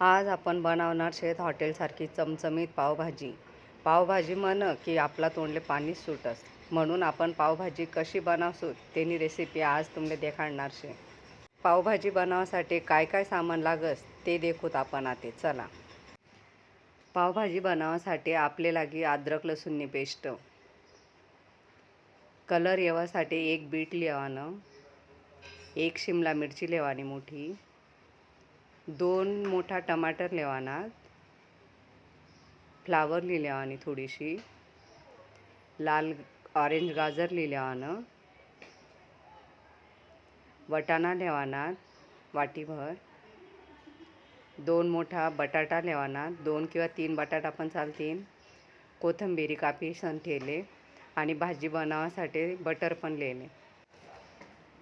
आज आपण बनवणार शेत हॉटेलसारखी चमचमीत पावभाजी. पावभाजी म्हण की आपला तोंडले पाणी सुटस. म्हणून आपण पावभाजी कशी बनवसू तेनी रेसिपी आज तुमले देखाडणार शे. पावभाजी बनवासाठी काय काय सामान लागस ते देखूत आपण आते. चला. पावभाजी बनवासाठी आपले लागी अद्रक लसूणनी पेस्ट. कलर येवासाठी एक बीट लेवानं. एक शिमला मिरची लेवानी मोठी. दोन मोठा टमाटर लेवाना. फ्लावर लेवानी थोडीशी. लाल ऑरेंज गाजर लेवानं. वटाणा लेवाना वाटीभर. दोन मोठा बटाटा लेवाना. दोन किंवा तीन बटाटा पण चालतील. कोथंबिरी कापी सन ठेले आणि भाजी बनवासाठी बटर पण लिहिले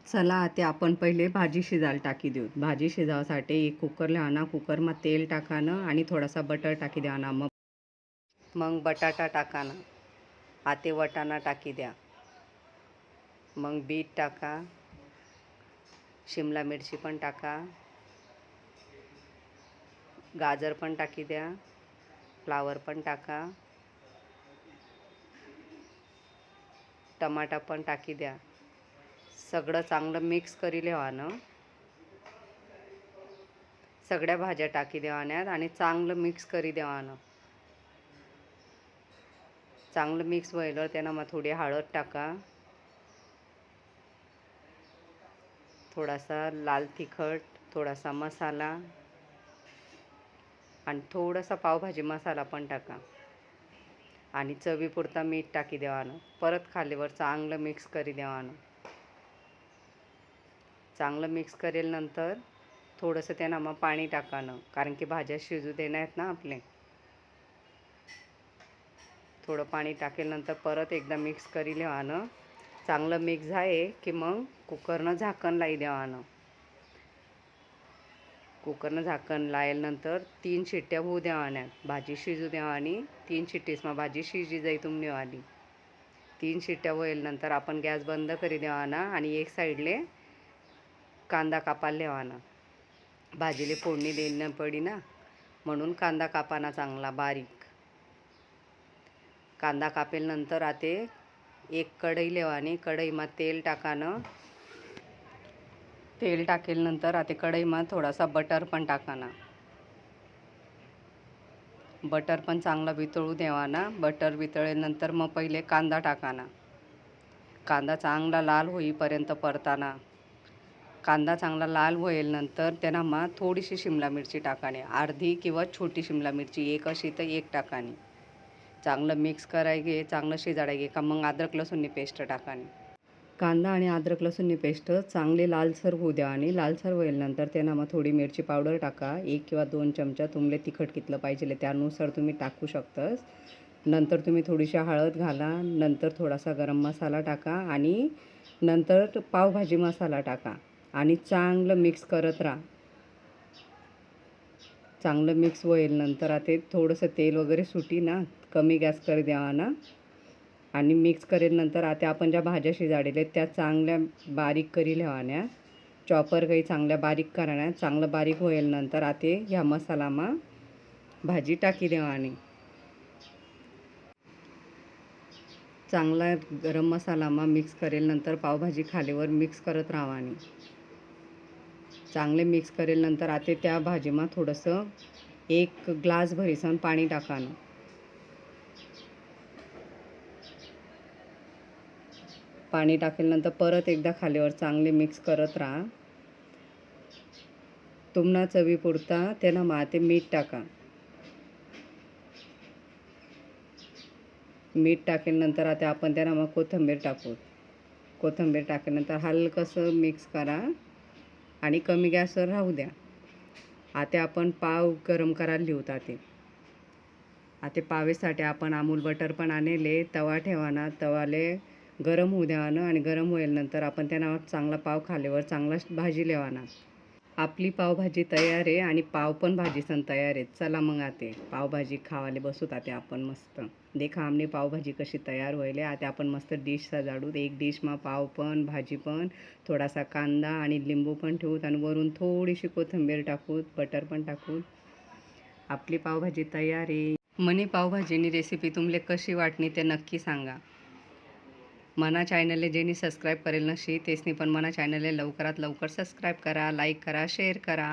चला आता आपण पहिले भाजी शिजायला टाकी देऊ. भाजी शिजावासाठी एक कुकर लावना कुकरमा तेल टाकानं आणि थोडासा बटर टाकी द्या ना. मग मग बटाटा टाकाना. आते वटाणा टाकी द्या. मग बीट टाका. शिमला मिरची पण टाका. गाजर पण टाकी द्या. फ्लावर पण टाका. टमाटा पण टाकी द्या. सगळं चांगलं मिक्स करी लेवानं. सगळ्या भाज्या टाकी देवाण्यात आणि चांगलं मिक्स करी देवानं. चांगलं मिक्स व्हायलं त्यानं मग थोडी हळद टाका. थोडासा लाल तिखट थोडासा मसाला. आणि थोडासा पावभाजी मसाला पण टाका. आणि चवीपुरता मीठ टाकी देवानं. परत खालीवर चांगलं मिक्स करी देवानं. चांगलं मिक्स करेल नंतर थोडंसं त्यांना मग पाणी टाकानं कारण की भाज्या शिजू देणार आहेत ना आपले. थोडं पाणी टाकेल नंतर परत एकदा मिक्स करी लेवानं चांगलं मिक्स आहे की मग कुकरनं झाकण लाई देवानं. कुकरनं झाकण लायल्यानंतर तीन शिट्ट्या होऊ देवाण्यात भाजी शिजू देवानी तीन शिट्टीस मग भाजी शिजी जाई तुम्ही आली तीन शिट्ट्या होईल नंतर आपण गॅस बंद करी देवाना आणि एक साईडले कांदा कापायला लेवाना. भाजीले फोडणी देणं पडी ना म्हणून कांदा कापाना चांगला बारीक. कांदा कापेल नंतर आते एक कढई लेवानी कढईमा तेल टाकानं. तेल टाकेल नंतर आता कढईमा थोडासा बटर पण टाकाना. बटर पण चांगला वितळू देवाना बटर वितळेनंतर मग पहिले कांदा टाकाना. कांदा चांगला लाल होईपर्यंत परताना. कांदा चांगला लाल होईल नंतर त्यांना मग थोडीशी शिमला मिरची टाकाने. अर्धी किंवा छोटी शिमला मिरची एक अशी तर एक टाकाने. चांगलं मिक्स करायगे चांगलं शिजाडायगे का मग अद्रक लसूणनी पेस्ट टाकाने. कांदा आणि अद्रक लसूणनी पेस्ट चांगले लालसर होऊ द्या आणि लालसर होईल नंतर त्यांना मग थोडी मिरची पावडर टाका. एक किंवा दोन चमचा तुमले तिखट कितलं पाहिजे त्यानुसार तुम्ही टाकू शकतस. नंतर तुम्ही थोडीशी हळद घाला नंतर थोडासा गरम मसाला टाका आणि नंतर पावभाजी मसाला टाका. आणि चांगलं मिक्स करत राहा. चांगलं मिक्स होईल नंतर. आता थोडंसं तेल वगैरे सुटी ना कमी गॅस कर द्यावा ना. आणि मिक्स करेल नंतर. आता आपण ज्या भाज्या शिजाडेल्या त्या चांगल्या बारीक करी लिहाण्या चॉपर काही चांगल्या बारीक करण्या चांगलं बारीक होईल नंतर. आता ह्या मसालामा भाजी टाकी देवाने. चांगला गरम मसालामा मिक्स करेल नंतर. पावभाजी खालीवर मिक्स करत राहावानी. चांगले मिक्स करेल नंतर आता त्या भाजीमा थोडंसं एक ग्लास भरीसन पाणी टाकानं. पाणी टाकल्यानंतर परत एकदा खालीवर चांगले मिक्स करत राहा. तुम्हाला चवीपुरता त्याला माते मीठ टाका. मीठ टाकल्यानंतर आता आपण त्याला मग कोथिंबीर टाकू. कोथिंबीर टाकल्यानंतर हलकंसं मिक्स करा. आणि कमी गॅसवर राहू द्या. आता आपण पाव गरम करायला लिहूत ते आता पावेसाठी आपण अमूल बटर पण आणले तवा ठेवाना तवाले गरम होऊ द्यावानं आणि गरम होईल नंतर आपण त्यांना चांगला पाव खाल्यावर चांगला भाजी लेवाना. आपली पावभाजी तयार आहे आणि पाव पण भाजी सण तयार आहे चला मग आते. पावभाजी खावाले बसूत आते आपण मस्त. देखा आमने पावभाजी कशी तयार व्हायले. आता आपण मस्त डिश सजाडू एक डिशमा पाव पण भाजी पण थोडासा कांदा आणि लिंबू पण ठेवूत आणि वरून थोडीशी कोथिंबीर टाकूत बटर पण टाकूत. आपली पावभाजी तयार आहे. मनी पावभाजीनी रेसिपी तुमले कशी वाटणी ते नक्की सांगा. मना चॅनलने ज्यांनी सबस्क्राईब करेल नशी तेसनी पण मना चॅनलले लवकरात लवकर सबस्क्राईब करा लाईक करा शेअर करा.